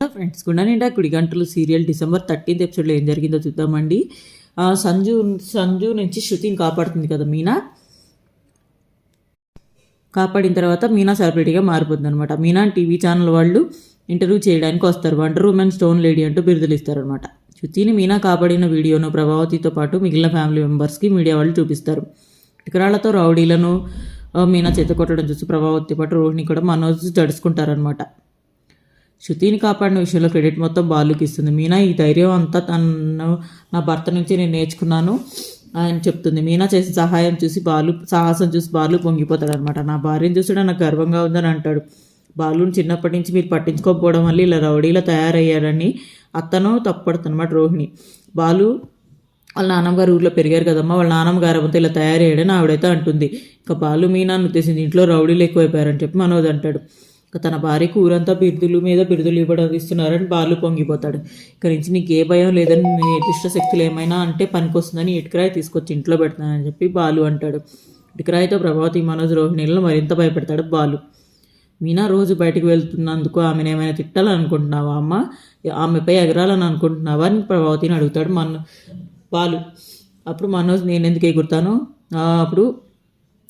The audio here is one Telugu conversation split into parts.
ఫ్రెండ్స్ గుండా నిండా కుడి గంటలు సీరియల్ డిసెంబర్ థర్టీన్త్ ఎపిసోడ్లో ఏం జరిగిందో చూద్దామండి. ఆ, సంజు సంజు నుంచి శృతిని కాపాడుతుంది కదా మీనా? కాపాడిన తర్వాత మీనా సెలబ్రిటీగా మారిపోతుంది అనమాట మీనా టీవీ ఛానల్ వాళ్ళు ఇంటర్వ్యూ చేయడానికి వస్తారు. వండర్ ఉమెన్ స్టోన్ లేడీ అంటూ బిరుదులు ఇస్తారనమాట శృతిని మీనా కాపాడిన వీడియోను ప్రభావతితో పాటు మిగిలిన ఫ్యామిలీ మెంబర్స్కి మీడియా వాళ్ళు చూపిస్తారు. ఇటుకరాళ్ళతో రౌడీలను మీనా చేత కొట్టడం చూసి ప్రభావతితో పాటు రోహిణి కూడా మనోజ్ జడుచుకుంటారనమాట శృతిని కాపాడిన విషయంలో క్రెడిట్ మొత్తం బాలుకి ఇస్తుంది. మీనా ఈ ధైర్యం అంతా తను నా భర్త నుంచి నేను నేర్చుకున్నాను అని చెప్తుంది. మీనా చేసిన సహాయం చూసి బాలు సాహసం చూసి బాలు పొంగిపోతాడు అనమాట నా భార్యను చూసాడు నాకు గర్వంగా ఉందని అంటాడు. బాలుని చిన్నప్పటి నుంచి మీరు పట్టించుకోకపోవడం వల్ల ఇలా రౌడీలా తయారయ్యారని అత్తను తప్పడుతుందన్నమాట రోహిణి. బాలు వాళ్ళ నాన్నగారు ఊర్లో పెరిగారు కదమ్మా వాళ్ళ నాన్నమ్మ అంతా ఇలా తయారయ్యాడని ఆవిడైతే అంటుంది. ఇంకా బాలు మీనాన్ని ఉద్దేశించి ఇంట్లో రౌడీలు ఎక్కువైపోయారని చెప్పి మనోజ్ అంటాడు. ఇక తన భార్యకు ఊరంతా బిరుదులు మీద బిరుదులు ఇవ్వడం ఇస్తున్నారని బాలు పొంగిపోతాడు. ఇక్కడి నుంచి నీకు ఏ భయం లేదని నీ నిర్దిష్ట శక్తులు ఏమైనా అంటే పనికొస్తుందని ఇటుకరాయి తీసుకొచ్చి ఇంట్లో పెడతానని చెప్పి బాలు అంటాడు. ఇటుకరాయితో ప్రభావతి మనోజ్ రోహిణిలను మరింత భయపెడతాడు బాలు. మీనా రోజు బయటకు వెళ్తున్నందుకు ఆమెను ఏమైనా తిట్టాలనుకుంటున్నావా అమ్మ? ఆమెపై ఎగరాలని అనుకుంటున్నావా అని ప్రభావతిని అడుగుతాడు మన బాలు. అప్పుడు మనోజ్ నేను ఎందుకు ఎగురుతాను అప్పుడు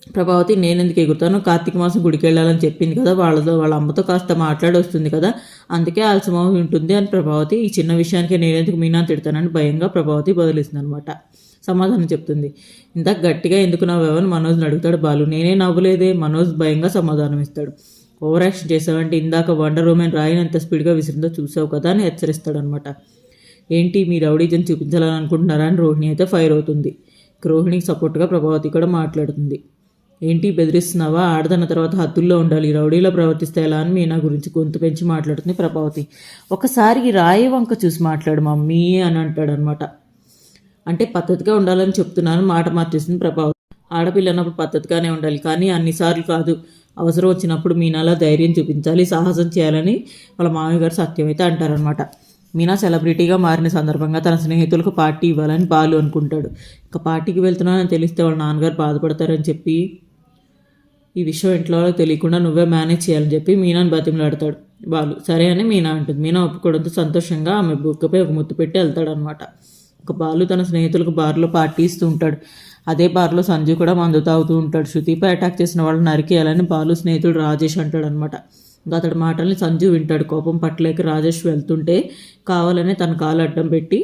ప్రభావతి నేను ఎందుకు ఎగురుతాను కార్తీక మాసం గుడికి వెళ్ళాలని చెప్పింది కదా వాళ్ళతో వాళ్ళ అమ్మతో కాస్త మాట్లాడి వస్తుంది కదా అందుకే ఆలస్యమవు ఉంటుంది అని ప్రభావతి ఈ చిన్న విషయానికి నేను ఎందుకు మీనా తిడతానని భయంగా ప్రభావతి బదులిస్తుంది అనమాట సమాధానం చెప్తుంది. ఇందాక గట్టిగా ఎందుకు నవ్వావని మనోజ్ని అడుగుతాడు బాలు. నేనే నవ్వలేదే మనోజ్ భయంగా సమాధానం ఇస్తాడు. ఓవర్ యాక్షన్ చేసావంటే ఇందాక వండర్ ఉమెన్ రాయిని ఎంత స్పీడ్గా విసిరిందో చూసావు కదా అని హెచ్చరిస్తాడు అనమాట ఏంటి మీ రౌడీజన్ చూపించాలని అనుకుంటున్నారా అని రోహిణి అయితే ఫైర్ అవుతుంది. రోహిణికి సపోర్ట్గా ప్రభావతి కూడా మాట్లాడుతుంది. ఏంటి బెదిరిస్తున్నావా? ఆడదన్న తర్వాత హద్దుల్లో ఉండాలి. రౌడీలో ప్రవర్తిస్తే ఎలా అని మీనా గురించి గొంతు పెంచి మాట్లాడుతుంది ప్రభావతి. ఒకసారి రాయి వంక చూసి మాట్లాడు మమ్మీ అని అంటాడు అనమాట అంటే పద్ధతిగా ఉండాలని చెప్తున్నాను. మాట మార్చేసింది ప్రభావతి. ఆడపిల్ల అన్నప్పుడు పద్ధతిగానే ఉండాలి. కానీ అన్నిసార్లు కాదు. అవసరం వచ్చినప్పుడు మీనాలా ధైర్యం చూపించాలి. సాహసం చేయాలని వాళ్ళ మామయ్య గారు సత్యమైతే అంటారనమాట మీనా సెలబ్రిటీగా మారిన సందర్భంగా తన స్నేహితులకు పార్టీ ఇవ్వాలని బాలు అనుకుంటాడు. ఇక పార్టీకి వెళ్తున్నానని తెలిస్తే వాళ్ళ నాన్నగారు బాధపడతారని చెప్పి ఈ విషయం ఇంట్లో వాళ్ళకి తెలియకుండా నువ్వే మేనేజ్ చేయాలని చెప్పి మీనాని బతిమలాడతాడు. బాలు సరే అని మీనా అంటుంది. మీనా ఒప్పుకోవడంతో సంతోషంగా ఆమె బుక్కపై ఒక ముత్తు పెట్టి వెళ్తాడనమాట ఒక బాలు తన స్నేహితులకు బార్లో పార్టీ ఇస్తూ ఉంటాడు. అదే బార్లో సంజయ్ కూడా మందు తాగుతూ ఉంటాడు. శృతిపై అటాక్ చేసిన వాళ్ళని నరికేయాలని బాలు స్నేహితుడు రాజేష్ అంటాడు అనమాట ఇంకా అతడి మాటల్ని సంజు వింటాడు. కోపం పట్టలేక రాజేష్ వెళ్తుంటే కావాలనే తన కాలు అడ్డం పెట్టి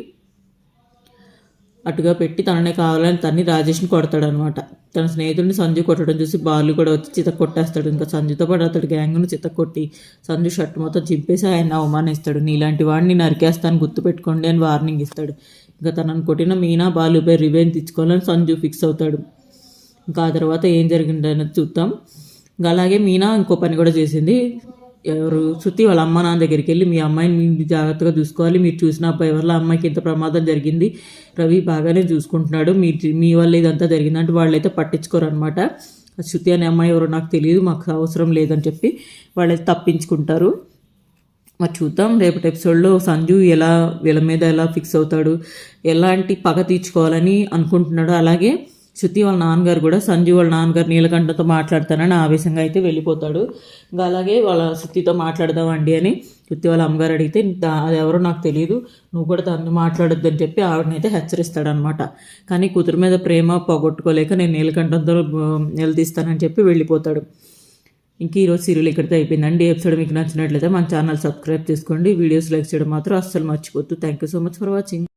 అటుగా పెట్టి తననే కావాలని తన్ని రాజేష్ని కొడతాడనమాట. తన స్నేహితుడిని సంజు కొట్టడం చూసి బాలు కూడా వచ్చి చిత కొట్టేస్తాడు. ఇంకా సంజుతో పాటు అతడు గ్యాంగ్ను చిత కొట్టి సంజు షర్ట్ మొత్తం చింపేసి ఆయన అవమానిస్తాడు. నీలాంటి వాడిని నరికేస్తాను గుర్తుపెట్టుకోండి అని వార్నింగ్ ఇస్తాడు. ఇంకా తనను కొట్టిన మీనా బాలుపై రివెంజ్ తెచ్చుకోవాలని సంజు ఫిక్స్ అవుతాడు. ఇంకా ఆ తర్వాత ఏం జరిగిందనేది చూద్దాం. ఇంకా అలాగే మీనా ఇంకో పని కూడా చేసింది. ఎవరు శృతి వాళ్ళ అమ్మ నాన్న దగ్గరికి వెళ్ళి మీ అమ్మాయిని మీరు జాగ్రత్తగా చూసుకోవాలి. మీరు చూసిన అబ్బాయి వల్ల అమ్మాయికి ఎంత ప్రమాదం జరిగింది. రవి బాగానే చూసుకుంటున్నాడు. మీ మీ వల్ల ఇదంతా జరిగిందంటే వాళ్ళైతే పట్టించుకోరు అనమాట శృతి అనే అమ్మాయి ఎవరో నాకు తెలియదు మాకు అవసరం లేదని చెప్పి వాళ్ళైతే తప్పించుకుంటారు. మరి చూద్దాం రేపటి ఎపిసోడ్లో సంజు ఎలా వీళ్ళ మీద ఎలా ఫిక్స్ అవుతాడు ఎలాంటి పగ తీర్చుకోవాలని అనుకుంటున్నాడు అలాగే శృతి వాళ్ళ నాన్నగారు కూడా సంజు వాళ్ళ నాన్నగారు నీలకంఠతో మాట్లాడతానని ఆవేశంగా అయితే వెళ్ళిపోతాడు. ఇంకా అలాగే వాళ్ళ శృతితో మాట్లాడదామండి అని శృతి వాళ్ళ అమ్మగారు అడిగితే అది ఎవరో నాకు తెలియదు నువ్వు కూడా తను మాట్లాడొద్దు అని చెప్పి ఆవిడనైతే హెచ్చరిస్తాడనమాట. కానీ కూతురు మీద ప్రేమ పోగొట్టుకోలేక నేను నీలకంఠంతో నిలదీస్తానని చెప్పి వెళ్ళిపోతాడు. ఇంక ఈరోజు సీరియల్ ఇక్కడితో అయిపోయిందండి. ఎపిసోడ్ మీకు నచ్చినట్లయితే మన ఛానల్ సబ్స్క్రైబ్ చేసుకోండి. వీడియోస్ లైక్ చేయడం మాత్రం అస్సలు మర్చిపోద్దు thank you so much for watching